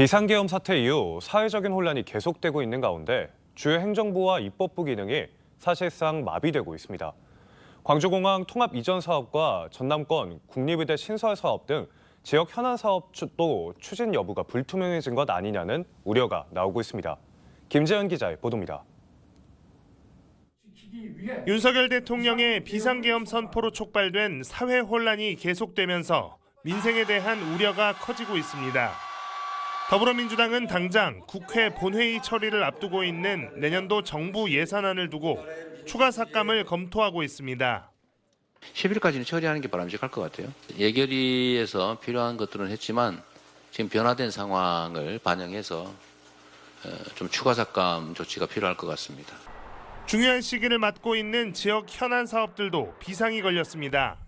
비상계엄 사태 이후 사회적인 혼란이 계속되고 있는 가운데 주요 행정부와 입법부 기능이 사실상 마비되고 있습니다. 광주공항 통합 이전 사업과 전남권 국립의대 신설 사업 등 지역 현안 사업도 추진 여부가 불투명해진 것 아니냐는 우려가 나오고 있습니다. 김재현 기자의 보도입니다. 윤석열 대통령의 비상계엄 선포로 촉발된 사회 혼란이 계속되면서 민생에 대한 우려가 커지고 있습니다. 더불어민주당은 당장 국회 본회의 처리를 앞두고 있는 내년도 정부 예산안을 두고 추가 삭감을 검토하고 있습니다. 10일까지는 처리하는 게 바람직할 것 같아요. 예결위에서 필요한 것들은 했지만 지금 변화된 상황을 반영해서 어, 좀 추가 삭감 조치가 필요할 것 같습니다. 중요한 시기를 맞고 있는 지역 현안 사업들도 비상이 걸렸습니다.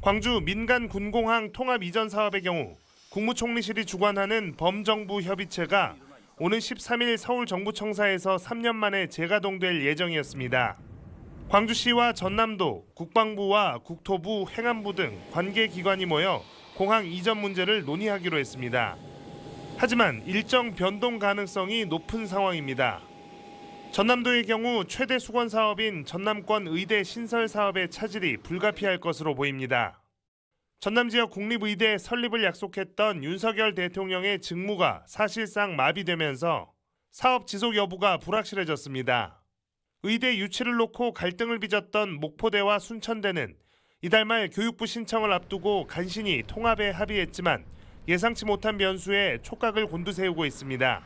광주 민간 군공항 통합 이전 사업의 경우 국무총리실이 주관하는 범정부 협의체가 오는 13일 서울 정부청사에서 3년 만에 재가동될 예정이었습니다. 광주시와 전남도, 국방부와 국토부, 행안부 등 관계 기관이 모여 공항 이전 문제를 논의하기로 했습니다. 하지만 일정 변동 가능성이 높은 상황입니다. 전남도의 경우 최대 수건 사업인 전남권 의대 신설 사업의 차질이 불가피할 것으로 보입니다. 전남 지역 국립의대 설립을 약속했던 윤석열 대통령의 직무가 사실상 마비되면서 사업 지속 여부가 불확실해졌습니다. 의대 유치를 놓고 갈등을 빚었던 목포대와 순천대는 이달 말 교육부 신청을 앞두고 간신히 통합에 합의했지만 예상치 못한 변수에 촉각을 곤두세우고 있습니다.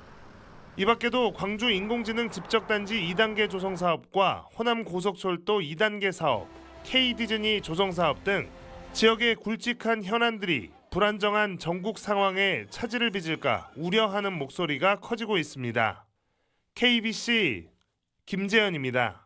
이 밖에도 광주 인공지능 집적단지 2단계 조성 사업과 호남 고속철도 2단계 사업, K-디즈니 조성 사업 등 지역의 굵직한 현안들이 불안정한 전국 상황에 차질을 빚을까 우려하는 목소리가 커지고 있습니다. KBC 김재현입니다.